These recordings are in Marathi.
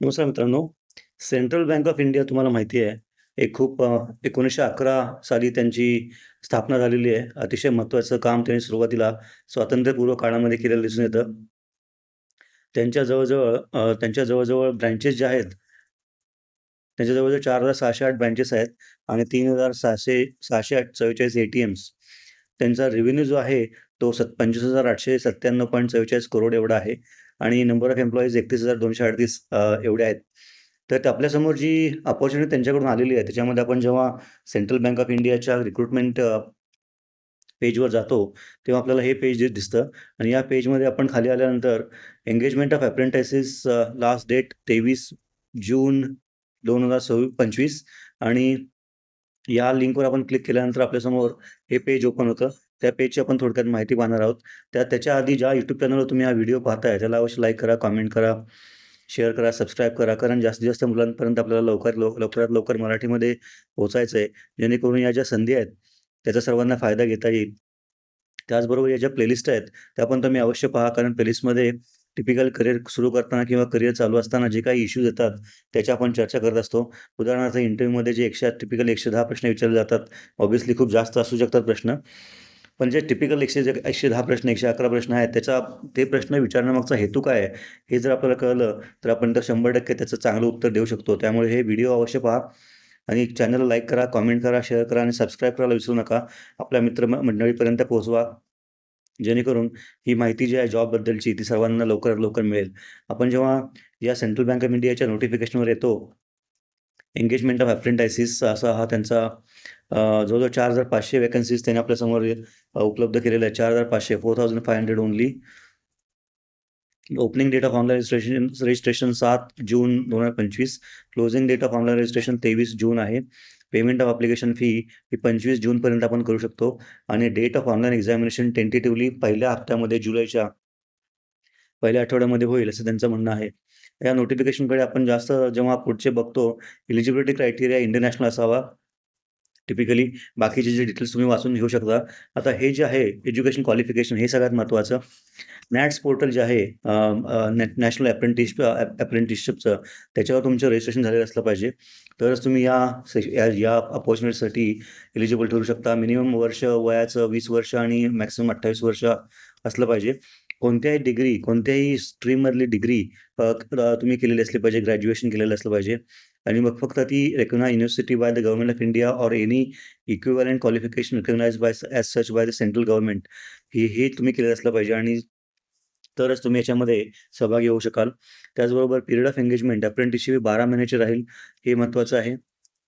नमस्कार मित्रांनो. सेंट्रल बँक ऑफ इंडिया तुम्हाला माहिती आहे, एक खूप एकोणीसशे अकरा साली त्यांची स्थापना झालेली आहे. अतिशय महत्त्वाचं काम त्यांनी सुरुवातीला स्वातंत्र्यपूर्व काळामध्ये केलेलं दिसून येतं. त्यांच्या जवळजवळ त्यांच्या जवळजवळ ब्रँचेस ज्या आहेत त्यांच्या जवळजवळ चार हजार सहाशे आठ ब्रँचेस आहेत आणि 3,600 644 ए-टी-एम्स. त्यांचा रेव्हेन्यू जो आहे तो सत 25,897.44 करोड एवढा आहे आणि नंबर ऑफ एम्प्लॉईज एकतीस हजार दोनशे अडतीस एवढे आहेत. तर ते आपल्यासमोर जी अपॉर्च्युनिटी त्यांच्याकडून आलेली आहे, त्याच्यामध्ये आपण जेव्हा सेंट्रल बँक ऑफ इंडियाच्या रिक्रुटमेंट पेजवर जातो, तेव्हा आपल्याला हे पेज दिसतं आणि या पेजमध्ये आपण खाली आल्यानंतर engagement of apprentices last date 23 June 2025 आणि या लिंकवर आपण क्लिक केल्यानंतर आपल्यासमोर हे पेज ओपन होतं. त्या पेजची आपण थोडक्यात माहिती पाहणार आहोत. त्या त्याच्या आधी ज्या यूट्यूब चॅनलवर तुम्ही हा व्हिडिओ पाहताय, त्याला अवश्य लाईक करा, कॉमेंट करा, शेअर करा, सबस्क्राईब करा. कारण जास्तीत जास्त मुलांपर्यंत आपल्याला लवकर लव लवकरात लवकर मराठीमध्ये पोहोचायचं आहे. जेणेकरून या ज्या संधी आहेत, त्याचा सर्वांना फायदा घेता येईल. त्याचबरोबर या ज्या प्लेलिस्ट आहेत, त्या पण तुम्ही अवश्य पहा. कारण प्लेलिस्टमध्ये टिपिकल करिअर सुरू करताना किंवा करिअर चालू असताना जे काही इश्यूज येतात, त्याच्या आपण चर्चा करत असतो. उदाहरणार्थ इंटरव्ह्यूमध्ये जे 100 टिपिकल 110 प्रश्न विचारले जातात. ऑब्व्हियसली खूप जास्त असू शकतात प्रश्न. पण जे टिपिकल एकशे जे 110 प्रश्न, 111 प्रश्न आहेत, त्याचा ते प्रश्न विचारण्यामागचा हेतू काय आहे, हे जर आपल्याला कळलं, तर आपण तर 100% त्याचं चांगलं उत्तर देऊ शकतो. त्यामुळे हे व्हिडिओ अवश्य पहा आणि चॅनलला लाईक करा, कॉमेंट करा, शेअर करा आणि सबस्क्राईब करायला विसरू नका. आपल्या मित्र म मंडळीपर्यंत पोहोचवा. जेणेकरून ही माहिती जी आहे जॉबबद्दलची, ती सर्वांना लवकरात लवकर मिळेल. आपण जेव्हा या सेंट्रल बँक ऑफ इंडियाच्या नोटिफिकेशनवर येतो, एंगेजमेंट ऑफ अप्रेंटिसेस असा हा त्यांचा जवळजवळ चार हजार पाचशे वॅकन्सीज त्यांनी आपल्यासमोर समोर उपलब्ध केलेल्या आहेत. 4,500 4,500 only. Opening date of online registration registration सात June 2025. Closing date of online registration 23 June आहे. पेमेंट ऑफ अप्लिकेशन फी ही 25 जूनपर्यंत आपण करू शकतो आणि date of online examination tentatively पहिल्या हप्त्यामध्ये जुलैच्या पहिल्या आठवड्यामध्ये होईल, असं त्यांचं म्हणणं आहे. या नोटिफिकेशनकडे आपण जास्त जेव्हा पुढचे बघतो, एलिजिबिलिटी क्रायटेरिया इंटरनॅशनल असावा. टिपिकली बाकीचे जे डिटेल्स तुम्ही वाचून घेऊ शकता. आता हे जे आहे एज्युकेशन क्वालिफिकेशन हे सगळ्यात महत्त्वाचं. नॅट्स पोर्टल जे आहे नॅ नॅशनल अप्रेंटिस अप्रेंटिसशिपचं त्याच्यावर तुमचं रजिस्ट्रेशन झालेलं असलं पाहिजे. तरच तुम्ही या या या अपॉर्च्युनिटीसाठी एलिजिबल ठरू शकता. मिनिमम वर्ष वयाचं वीस वर्ष आणि मॅक्सिमम 28 वर्ष असलं पाहिजे. कोणत्याही डिग्री, कोणत्याही स्ट्रीममधली डिग्री तुम्ही केलेली असली पाहिजे, ग्रॅज्युएशन केलेलं असलं पाहिजे आणि मग फक्त ती recognised university by the government of India or any equivalent qualification recognised by as such by the central government हे हे तुम्ही केलेलं असलं पाहिजे आणि तरच तुम्ही याच्यामध्ये सहभागी होऊ शकाल. त्याचबरोबर पिरियड ऑफ एंगेजमेंट अप्रेंटिसशिप बारा महिन्याची राहील, हे महत्त्वाचं आहे.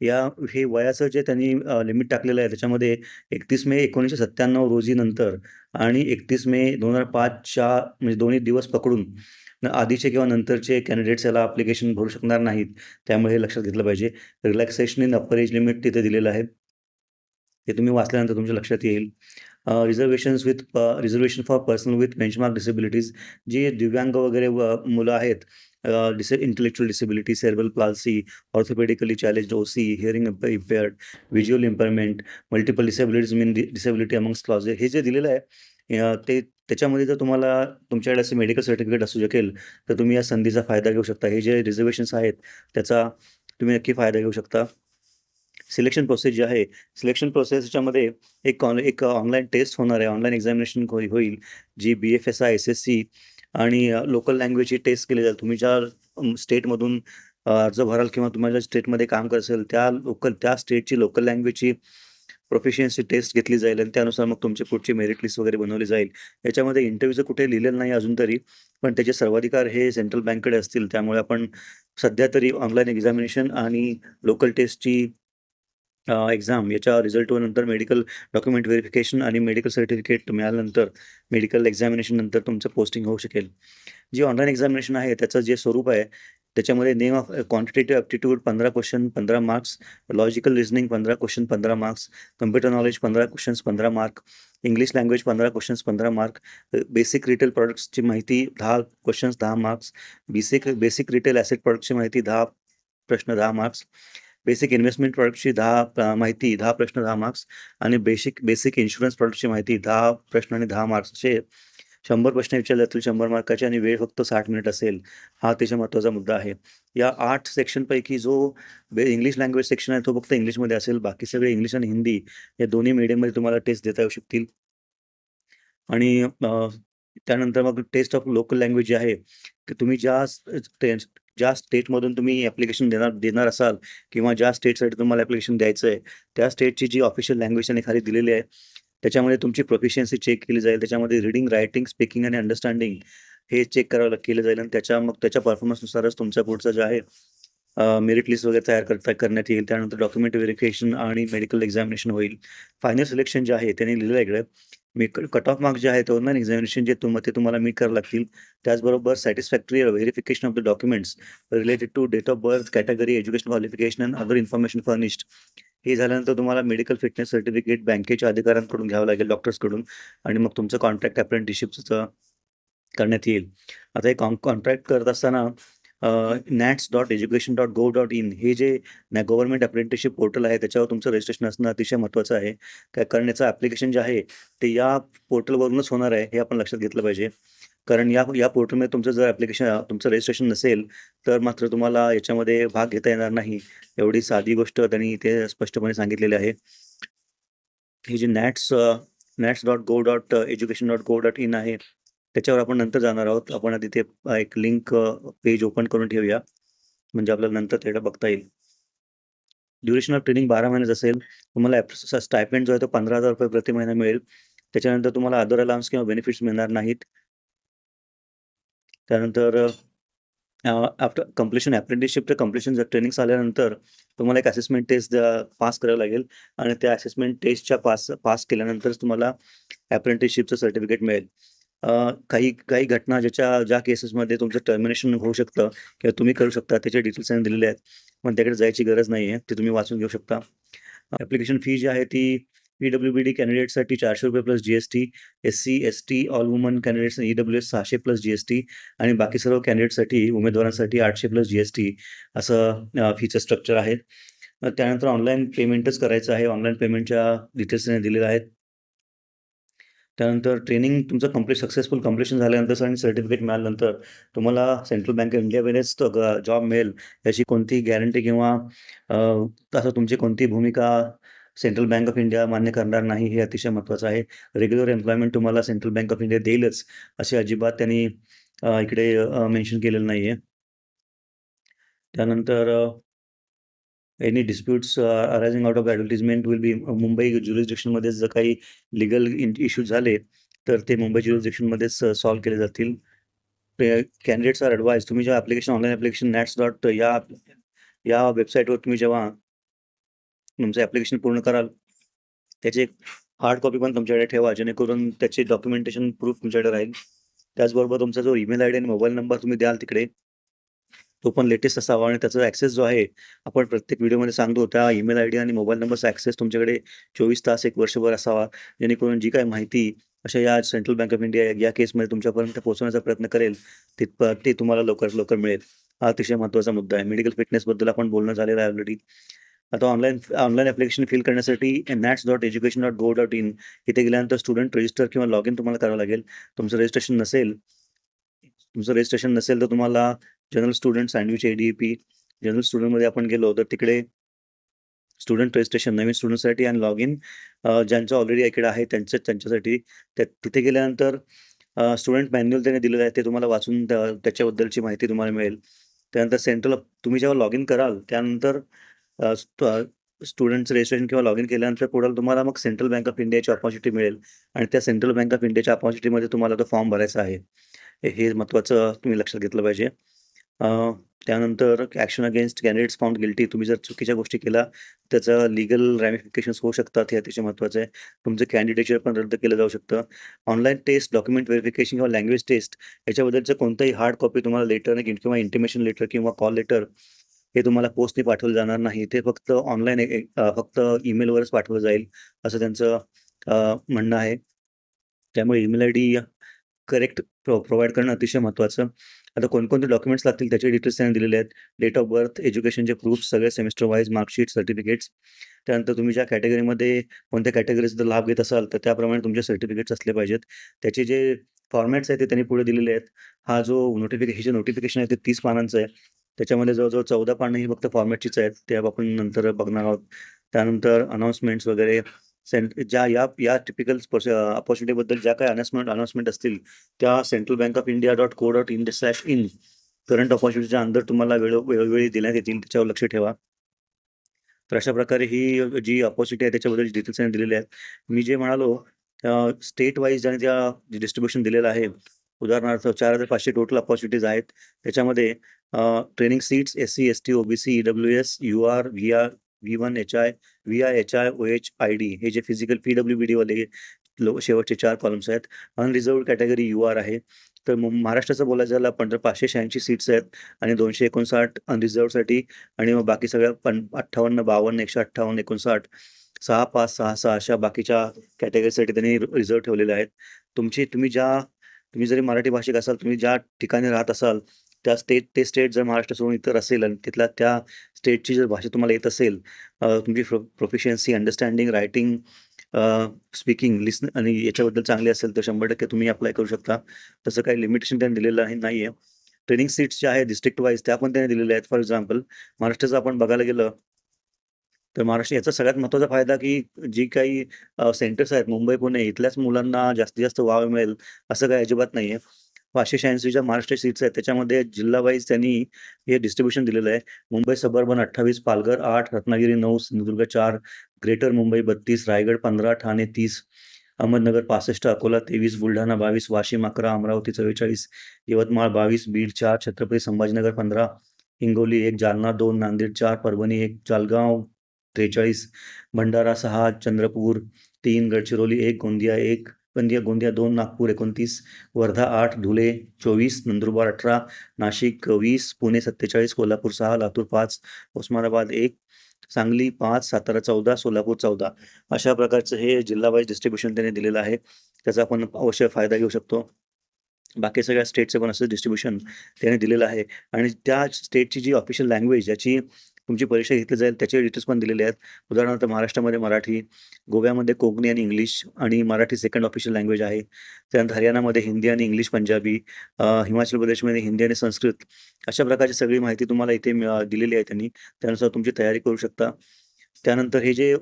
या हे वयाचं जे त्यांनी लिमिट टाकलेलं आहे, त्याच्यामध्ये 31 मे 1997 रोजी नंतर आणि 31 मे 2005च्या म्हणजे दोन्ही दिवस पकडून न आधीचे किंवा नंतरचे कॅन्डिडेट्स याला ॲप्लिकेशन भरू शकणार नाहीत. त्यामुळे हे लक्षात घेतलं पाहिजे. Relaxation in upper age limit तिथे दिलेलं आहे. ते तुम्ही वाचल्यानंतर तुमच्या लक्षात येईल. Reservations with reservation for personal with benchmark disabilities जे दिव्यांग वगैरे व मुलं आहेत, डिसे intellectual disability, cerebral palsy, orthopedically challenge OC, hearing impaired, visual impairment, multiple disabilities mean disability amongst clause हे जे दिलेलं आहे, अ, ते त्याच्यामध्ये जर तुम्हाला तुमच्याकडे असं मेडिकल सर्टिफिकेट असू शकेल, तर तुम्ही या संधीचा फायदा घेऊ शकता. हे जे रिझर्वेशन्स आहेत, त्याचा तुम्ही नक्की फायदा घेऊ शकता. सिलेक्शन प्रोसेस जी आहे, सिलेक्शन प्रोसेसच्यामध्ये एक ऑन एक ऑनलाईन टेस्ट होणार आहे. ऑनलाईन एक्झामिनेशन होई होईल, जी बी-एफ-एस-आय, एस-एस-सी आणि अ, लोकल लँग्वेजची टेस्ट केली जाईल. तुम्ही ज्या स्टेटमधून अ, अर्ज भराल किंवा तुम्हाला ज्या स्टेटमध्ये काम करत असेल, त्या लोकल त्या स्टेटची लोकल लँग्वेजची प्रोफिशियन्सी टेस्ट घेतली जाईल आणि त्यानुसार मग तुमची पुढची मेरिट लिस्ट वगैरे बनवली जाईल. याच्यामध्ये इंटरव्ह्यूचं कुठे लिहिलेलं नाही अजून तरी, पण त्याचे सर्वाधिकार हे सेंट्रल बँककडे असतील. त्यामुळे आपण सध्या तरी ऑनलाईन एक्झामिनेशन आणि लोकल टेस्टची एक्झाम याच्या रिझल्टवर नंतर मेडिकल डॉक्युमेंट व्हेरिफिकेशन आणि मेडिकल सर्टिफिकेट मिळाल्यानंतर मेडिकल एक्झामिनेशन नंतर तुमचं पोस्टिंग होऊ शकेल. जी ऑनलाईन एक्झामिनेशन आहे, त्याचं जे स्वरूप आहे, त्याच्यामध्ये name of quantitative aptitude 15 question 15 marks, logical reasoning 15 question 15 marks, computer knowledge 15 questions 15 mark, English language 15 questions 15 mark, basic retail प्रॉडक्ट्सची माहिती दहा क्वेश्चन्स दहा marks, basic basic retail asset प्रॉडक्टची माहिती दहा प्रश्न दहा मार्क्स, बेसिक इन्व्हेस्टमेंट प्रॉडक्टची दहा माहिती दहा प्रश्न दहा मार्क्स आणि बेसिक बेसिक इन्शुरन्स प्रॉडक्टची माहिती दहा प्रश्न आणि दहा मार्क्स असे शंभर प्रश्न विचारले जातील शंभर मार्काचे आणि वेळ फक्त साठ मिनिट असेल. हा अतिशय महत्त्वाचा मुद्दा आहे. या आठ सेक्शनपैकी जो बे इंग्लिश लँग्वेज सेक्शन आहे तो फक्त इंग्लिशमध्ये असेल. बाकी सगळे इंग्लिश आणि हिंदी या दोन्ही मीडियममध्ये तुम्हाला टेस्ट देता येऊ शकतील. आणि त्यानंतर मग टेस्ट ऑफ लोकल लँग्वेज जे आहे, की तुम्ही ज्या ज्या स्टेटमधून तुम्ही ॲप्लिकेशन देणार देणार असाल किंवा ज्या स्टेटसाठी तुम्हाला ॲप्लिकेशन द्यायचं आहे, त्या स्टेटची जी ऑफिशियल लँग्वेज त्यांनी खाली दिलेली आहे, त्याच्यामध्ये तुमची प्रोफिशियन्सी चेक केली जाईल. त्याच्यामध्ये रीडिंग, रायटिंग, स्पीकिंग आणि अंडरस्टँडिंग हे चेक करावं केलं जाईल आणि त्याच्या मग त्याच्या परफॉर्मन्सनुसारच तुमचा पुढचा जे आहे मेरिट लिस्ट वगैरे तयार करता करण्यात येईल. त्यानंतर डॉक्युमेंट व्हेरिफिकेशन आणि मेडिकल एक्झामिनेशन होईल. फायनल सिलेक्शन जे आहे त्यांनी लिहिलं आहे इकडे. मी कट ऑफ मार्क्स जे आहे ते ऑनलाईन एक्झामिनेशन जे तुम ते तुम्हाला मीट करावं लागतील. त्याचबरोबर satisfactory verification of the documents related to date of birth, category, education qualification and other information furnished. हे झाल्यानंतर तुम्हाला मेडिकल फिटनेस सर्टिफिकेट बँकेच्या अधिकाऱ्यांकडून घ्यावं लागेल, डॉक्टर्सकडून आणि मग तुमचं कॉन्ट्रॅक्ट अप्रेंटिसशिपचं करण्यात येईल. आता हे कॉन कॉन्ट्रॅक्ट करत असताना NATS dot education dot gov dot in हे जे गव्हर्नमेंट अप्रेंटिसशिप पोर्टल आहे त्याच्यावर तुमचं रजिस्ट्रेशन असणं अतिशय महत्त्वाचं आहे. काय कारण याचं ॲप्लिकेशन जे आहे ते या पोर्टलवरूनच होणार आहे हे आपण लक्षात घेतलं पाहिजे. कारण या या पोर्टलमध्ये तुमचं जर ॲप्लिकेशन तुमचं रजिस्ट्रेशन नसेल, तर मात्र तुम्हाला याच्यामध्ये भाग घेता येणार नाही. एवढी साधी गोष्ट त्यांनी इथे स्पष्टपणे सांगितलेली आहे. हे जे NATS NATS dot gov dot education dot gov dot in आहे, त्याच्यावर आपण नंतर जाणार आहोत. आपण आधी ते एक लिंक पेज ओपन करून ठेवूया. म्हणजे आपल्याला नंतर ते बघता येईल. ड्युरेशन ऑफ ट्रेनिंग 12 महिन्याचं असेल. तुम्हाला स्टायपेंट स्टायपेंड जो आहे तो ₹15,000 प्रति महिना मिळेल. त्याच्यानंतर तुम्हाला अदर अलाउन्स किंवा बेनिफिट्स मिळणार नाहीत. त्यानंतर आफ्टर कम्प्लिशन अप्रेंटिसशिप ते कम्प्लिशन जर ट्रेनिंग झाल्यानंतर तुम्हाला एक असेसमेंट टेस्ट पास करावं लागेल आणि त्या असेसमेंट टेस्टच्या पास पास केल्यानंतरच तुम्हाला अप्रेंटिसशिपचं सर्टिफिकेट मिळेल. काही काही घटना ज्याच्या ज्या केसेसमध्ये तुमचं टर्मिनेशन होऊ शकतं किंवा तुम्ही करू शकता त्याचे डिटेल्स त्यांनी दिलेले आहेत. पण त्याकडे जायची गरज नाही आहे. ते तुम्ही वाचून घेऊ शकता. ॲप्लिकेशन फी जी आहे ती पी-डब्ल्यू-बी-डी कॅन्डिडेटसाठी ₹400 plus GST, SC, ST, all women candidates EWS सहाशे प्लस जी-एस-टी आणि बाकी सर्व कॅन्डिडेटसाठी उमेदवारांसाठी आठशे प्लस जी-एस-टी असं फीचर फीचं स्ट्रक्चर आहे. त्यानंतर ऑनलाईन पेमेंटच करायचं आहे. ऑनलाईन पेमेंटच्या डिटेल्स त्यांनी दिलेल्या आहेत. त्यानंतर ट्रेनिंग तुमचं कंप्लीट सक्सेसफुल कंप्लीशन झाल्यानंतर आणि सर्टिफिकेट मिळाल्यानंतर तुम्हाला सेंट्रल बँक ऑफ इंडियामध्येच जॉब मिळेल याची कोणती गॅरंटी किंवा असं तुमची कोणती भूमिका सेंट्रल बँक ऑफ इंडिया मान्य करणार नाही हे अतिशय महत्त्वाचं आहे. रेग्युलर एम्प्लॉयमेंट तुम्हाला सेंट्रल बँक ऑफ इंडिया देईलच अशी अजिबात त्यांनी इकडे मेन्शन केलेलं आहे त्यानंतर any disputes arising out of advertisement will be Mumbai ज्युरिस्डिक्शनमध्ये जर काही लीगल इश्यू इश्यूज झाले, तर ते मुंबई ज्युरिस्डिक्शनमध्येच सॉल्व्ह केले जातील. कॅन्डिडेट्स आर ॲडवाईज तुम्ही जेव्हा application online application NATS dot या या वेबसाईटवर तुम्ही जेव्हा तुमचं ऍप्लिकेशन पूर्ण कराल, त्याची एक हार्ड कॉपी पण तुमच्याकडे ठेवा, जेणेकरून त्याचे डॉक्युमेंटेशन प्रूफ तुमच्याकडे राहील. त्याचबरोबर तुमचा जो ईमेल आयडी आणि मोबाईल नंबर तुम्ही द्याल तिकडे, तो पण लेटेस्ट असावा आणि त्याचा ॲक्सेस जो आहे, आपण प्रत्येक व्हिडिओमध्ये सांगतो त्या ईमेल आयडी आणि मोबाईल नंबरचा ऍक्सेस तुमच्याकडे 24 तास, एक वर्षभर असावा. जेणेकरून जी काय माहिती अशा या सेंट्रल बँक ऑफ इंडिया या केसमध्ये तुमच्यापर्यंत पोहोचवण्याचा प्रयत्न करेल, तिथप ते तुम्हाला लवकरात लवकर मिळेल. हा अतिशय महत्त्वाचा मुद्दा आहे. मेडिकल फिटनेसबद्दल आपण बोलणं झालेलं आहे ऑलरेडी. आता ऑनलाईन ऑनलाईन ॲप्लिकेशन फिल करण्यासाठी NATS dot education dot gov dot in इथे गेल्यानंतर स्टुडंट रजिस्टर किंवा लॉग इन तुम्हाला करावं लागेल. तुमचं रजिस्ट्रेशन नसेल तुमचं रजिस्ट्रेशन नसेल तर तुम्हाला जनरल स्टुडंट सँडविच ए-डी-पी जनरल स्टुडंटमध्ये आपण गेलो तर तिकडे स्टुडंट रजिस्ट्रेशन नवीन स्टुडंटसाठी आणि लॉग इन ज्यांचं ऑलरेडी ऐकडं आहे त्यांच्या त्यांच्यासाठी त्या तिथे गेल्यानंतर स्टुडंट मॅन्युअल त्यांनी दिलेलं आहे ते तुम्हाला वाचून त्याच्याबद्दलची माहिती तुम्हाला मिळेल. त्यानंतर सेंट्रल तुम्ही जेव्हा लॉग इन कराल त्यानंतर अ, रजिस्ट्रेशन किंवा लॉग इन केल्यानंतर पुढे तुम्हाला मग सेंट्रल बँक ऑफ इंडियाची अपॉर्च्युनिटी मिळेल आणि त्या सेंट्रल बँक ऑफ इंडियाच्या अपॉर्च्युनिटीमध्ये तुम्हाला तो फॉर्म भरायचा आहे. हे महत्त्वाचं तुम्ही लक्षात घेतलं पाहिजे. त्यानंतर action against candidates found guilty तुम्ही जर चुकीच्या गोष्टी केल्या, त्याचं लीगल रॅमिफिकेशन्स होऊ शकतात. हे अतिशय महत्त्वाचं आहे. तुमचं कॅन्डिडेचर पण रद्द केलं जाऊ शकतं. ऑनलाईन टेस्ट, डॉक्युमेंट व्हेरिफिकेशन किंवा लँग्वेज टेस्ट याच्याबद्दलचं कोणतंही हार्ड कॉपी तुम्हाला लेटर किंवा इंटिमेशन लेटर किंवा कॉल लेटर हे तुम्हाला पोस्टने पाठवलं जाणार नाही. ते फक्त ऑनलाईन फक्त ईमेलवरच पाठवलं जाईल असं त्यांचं म्हणणं आहे. त्यामुळे ईमेल आयडी करेक्ट प्रो करणं अतिशय महत्त्वाचं. आता कोणकोणते डॉक्युमेंट्स लागतील त्याचे डिटेल्स त्यांनी दिलेले आहेत. डेट ऑफ बर्थ, एज्युकेशनचे प्रूफ सगळे सेमिस्टर वाईज मार्कशीट, सर्टिफिकेट्स. त्यानंतर तुम्ही ज्या कॅटेगरीमध्ये कोणत्या कॅटेगरीचा लाभ घेत असाल, तर त्याप्रमाणे तुमचे सर्टिफिकेट्स असले पाहिजेत. त्याचे जे फॉर्मॅट्स आहेत ते त्यांनी पुढे दिलेले आहेत. हा जो नोटिफिके जे नोटिफिकेशन आहे ते तीस पानांचं आहे. त्याच्यामध्ये जवळजवळ चौदा पानं ही फक्त फॉर्मॅटचीच आहेत. ते आपण नंतर बघणार आहोत. त्यानंतर अनाउन्समेंट्स वगैरे सेंट ज्या या या टिपिकल अपॉर्च्युनिटी अपॉर्च्युनिटीबद्दल ज्या काही अनाउन्समेंट अनाउन्समेंट असतील त्या central bank of India dot co dot in slash in current अपॉर्च्युनिटीच्या अंदर तुम्हाला वेळो वेळोवेळी देण्यात येतील. त्याच्यावर लक्ष ठेवा. तर अशा प्रकारे ही जी अपॉर्च्युनिटी आहे त्याच्याबद्दल डिटेल्स दिलेले आहेत. मी जे म्हणालो अ, स्टेट वाईज आणि त्या डिस्ट्रीब्युशन दिलेलं आहे. उदाहरणार्थ 4,500 टोटल अपॉर्च्युनिटीज आहेत. त्याच्यामध्ये training seats SC, ST, OBC, EWS, UR, VR, V one HI, VI, HI, OH, ID हे जे फिजिकल पी-डब्ल्यू-बी-डीवाले लो शेवटचे चार कॉलम्स आहेत. अनरिझर्व कॅटेगरी यू-आर आहे. तर महाराष्ट्राचं बोलायचं झालं आपण तर 586 सीट्स आहेत आणि 259 अनरिझर्व्डसाठी आणि मग बाकी सगळ्या पन अठ्ठावन्न बावन्न एकशे अठ्ठावन्न एकोणसाठ सहा पाच सहा सहा अशा बाकीच्या कॅटेगरीसाठी त्यांनी रिझर्व्ह ठेवलेले आहेत. तुमची तुम्ही ज्या तुम्ही जरी मराठी भाषिक असाल, तुम्ही ज्या ठिकाणी राहत असाल, त्या स्टेट ते स्टेट जर महाराष्ट्र सोडून इतर असेल आणि तिथल्या त्या स्टेटची जर भाषा तुम्हाला येत असेल, तुमची pro proficiency, understanding, writing, speaking, listening आणि याच्याबद्दल चांगली असेल तर 100% तुम्ही अप्लाय करू शकता. तसं काही लिमिटेशन त्यांनी दिलेलं आहे नाहीये. ट्रेनिंग सीट्स ज्या आहेत डिस्ट्रिक्ट वाईज त्या पण त्यांनी दिलेल्या आहेत. फॉर एक्झाम्पल महाराष्ट्राचं आपण बघायला गेलं तर महाराष्ट्र याचा सगळ्यात महत्त्वाचा फायदा की जी काही अ, सेंटर्स आहेत मुंबई, पुणे इथल्याच मुलांना जास्तीत जास्त वाव मिळेल असं काही अजिबात नाहीये. 586 ज्या महाराष्ट्र सीट्स आहेत त्याच्यामध्ये जिल्हा वाईज त्यांनी हे डिस्ट्रिब्युशन दिलेलं आहे. मुंबई सबअर्बन 28, पालघर 8, रत्नागिरी 9, सिंधुदुर्ग 4, ग्रेटर मुंबई 32, रायगड 15, ठाणे 30, अहमदनगर 65, अकोला 23, बुलढाणा 22, वाशिम 11, अमरावती 44, यवतमाळ 22, बीड 4, छत्रपती संभाजीनगर 15, हिंगोली 1, जालना 2, नांदेड 4, परभणी 1, जळगाव 43, भंडारा सहा चंद्रपूर तीन गडचिरोली एक गोंदिया एक गोंदिया गोंदिया दोन नागपूर 29, वर्धा आठ धुळे 24, नंदुरबार 18, नाशिक वीस पुणे 47, कोल्हापूर सहा लातूर पाच उस्मानाबाद एक सांगली पाच सातारा 14, सोलापूर 14 अशा प्रकारचं हे जिल्हा वाईज डिस्ट्रिब्युशन त्यांनी दिलेलं आहे. त्याचा आपण अवश्य फायदा घेऊ शकतो. बाकी सगळ्या स्टेटचं पण असं डिस्ट्रीब्युशन त्याने दिलेलं आहे आणि त्या स्टेटची जी ऑफिशियल लँग्वेज ज्याची तुमची परीक्षा घेतली जाईल त्याचे डिटेल्स पण दिलेले आहेत. उदाहरणार्थ महाराष्ट्रामध्ये मराठी, गोव्यामध्ये कोकणी आणि इंग्लिश आणि मराठी सेकंड ऑफिशियल लँग्वेज आहे. त्यानंतर हरियाणामध्ये हिंदी आणि इंग्लिश पंजाबी, हिमाचल प्रदेशमध्ये हिंदी आणि संस्कृत अशा प्रकारची सगळी माहिती तुम्हाला इथे दिलेली आहे त्यांनी. त्यानुसार तुमची तयारी करू शकता. त्यानंतर हे जे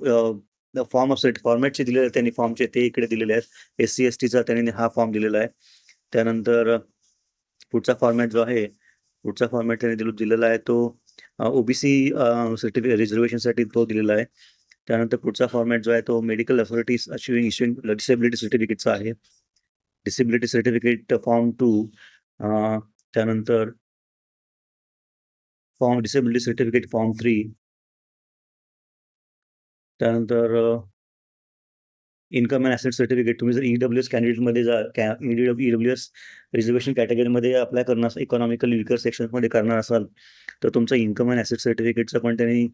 फॉर्म ऑफ सेट फॉर्मॅटचे दिलेले आहेत त्यांनी फॉर्मचे ते इकडे दिलेले आहेत. एस-सी, एस-टीचा त्यांनी हा फॉर्म दिलेला आहे. त्यानंतर पुढचा फॉर्मॅट जो आहे, पुढचा फॉर्मॅट त्यांनी दिल दिलेला आहे तो ओबीसी सर्टिफिकेट रिझर्वेशनसाठी तो दिलेला आहे. त्यानंतर पुढचा फॉर्मॅट जो आहे तो medical authorities achieving issuing disability सर्टिफिकेटचा आहे. डिसेबिलिटी सर्टिफिकेट फॉर्म टू त्यानंतर form disability certificate form three त्यानंतर इन्कम अँड ॲसेट सर्टिफिकेट तुम्ही जर ई-डब्ल्यू-एस कॅन्डिडेटमध्ये जा कॅ ई-डब्ल्यू ई-डब्ल्यू-एस रिझर्वेशन कॅटेगरीमध्ये अप्लाय करणार इकॉनॉमिकली विकर सेक्शनमध्ये करणार असाल, तर तुमचा इन्कम अँड ॲसेट सर्टिफिकेटचा पण त्यांनी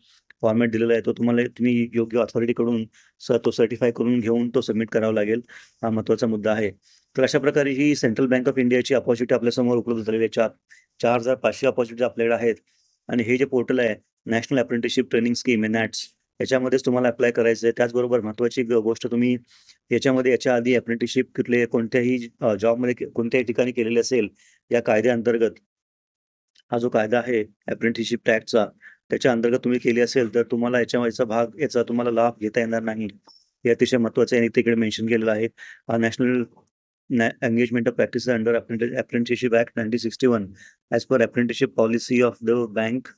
फॉर्मॅट दिलेला आहे. तो तुम्हाला तुम्ही योग्य ऑथॉरिटीकडून स तो सर्टिफाय करून घेऊन तो सबमिट करावा लागेल. हा महत्त्वाचा मुद्दा आहे. तर अशा प्रकारे ही सेंट्रल बँक ऑफ इंडियाची अपॉर्च्युनिटी आपल्यासमोर उपलब्ध झालेली आहे. चार 4,500 अपॉर्च्युनिटीज आपल्याकडे आहेत आणि हे जे पोर्टल आहे नॅशनल अप्रेंटिसशिप ट्रेनिंग स्कीम आहे नॅट्स याच्यामध्येच तुम्हाला अप्लाय करायचं आहे. त्याचबरोबर महत्वाची गोष्ट तुम्ही याच्यामध्ये याच्या आधी अप्रेंटिसशिप कुठले कोणत्याही जॉबमध्ये कोणत्याही ठिकाणी केलेली असेल, या कायद्याअंतर्गत हा जो कायदा आहे अप्रेंटिसशिप टॅक्सचा त्याच्या अंतर्गत तुम्ही केली असेल, तर तुम्हाला याच्या भाग याचा तुम्हाला लाभ घेता येणार नाही. हे अतिशय महत्वाचं आहे तिकडे मेन्शन केलेलं आहे. नॅशनल नॅ engagement of practice under apprentice apprenticeship act 1961 as per apprenticeship policy of the bank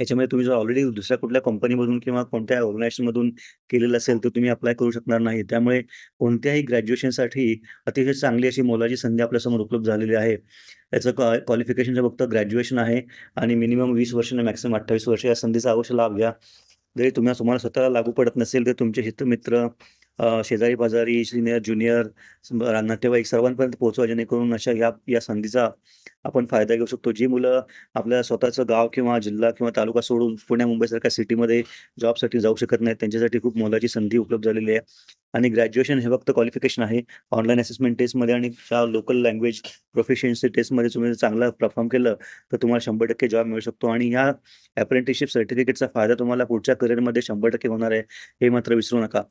याच्यामध्ये तुम्ही जर ऑलरेडी दुसऱ्या कुठल्या कंपनीमधून किंवा कोणत्या ऑर्गनायझेशनमधून केलेलं असेल, तर तुम्ही अप्लाय करू शकणार नाही. त्यामुळे कोणत्याही ग्रॅज्युएशनसाठी अतिशय चांगली अशी मोलाची संधी आपल्यासमोर उपलब्ध झालेली आहे. याचं क्वा क्वालिफिकेशनचं फक्त ग्रॅज्युएशन आहे आणि मिनिमम वीस वर्ष आणि मॅक्सिमम 28 वर्ष या संधीचा अवश्य लाभ घ्या. जरी तुम्हाला तुम्हाला स्वतःला लागू पडत नसेल, तर तुमचे हितमित्र, शेजारी-पाजारी, सिनियर, ज्युनियर, नातेवाईक सर्वांपर्यंत पोहोचवा जेणेकरून अशा या या संधीचा आपण फायदा घेऊ शकतो. जी मुलं आपल्या स्वतःचं गाव किंवा जिल्हा किंवा तालुका सोडून पुण्या, मुंबईसारख्या सिटीमध्ये जॉबसाठी जाऊ शकत नाहीत, त्यांच्यासाठी खूप मोलाची संधी उपलब्ध झालेली आहे आणि ग्रॅज्युएशन हे फक्त क्वालिफिकेशन आहे. ऑनलाईन असेसमेंट टेस्टमध्ये आणि लोकल लँग्वेज प्रोफिशियन्सी टेस्टमध्ये तुम्ही चांगला परफॉर्म केलं, तर तुम्हाला 100% जॉब मिळू शकतो आणि या अप्रेंटिसशिप सर्टिफिकेटचा फायदा तुम्हाला पुढच्या करिअरमध्ये 100% होणार आहे. हे मात्र विसरू नका.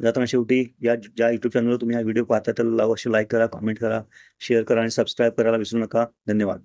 जाताना शेवटी या ज्या युट्यूब चॅनलवर तुम्ही हा व्हिडिओ पाहता तर अवश्य लाईक करा कमेंट करा शेअर करा आणि सबस्क्राईब करायला विसरू नका. धन्यवाद.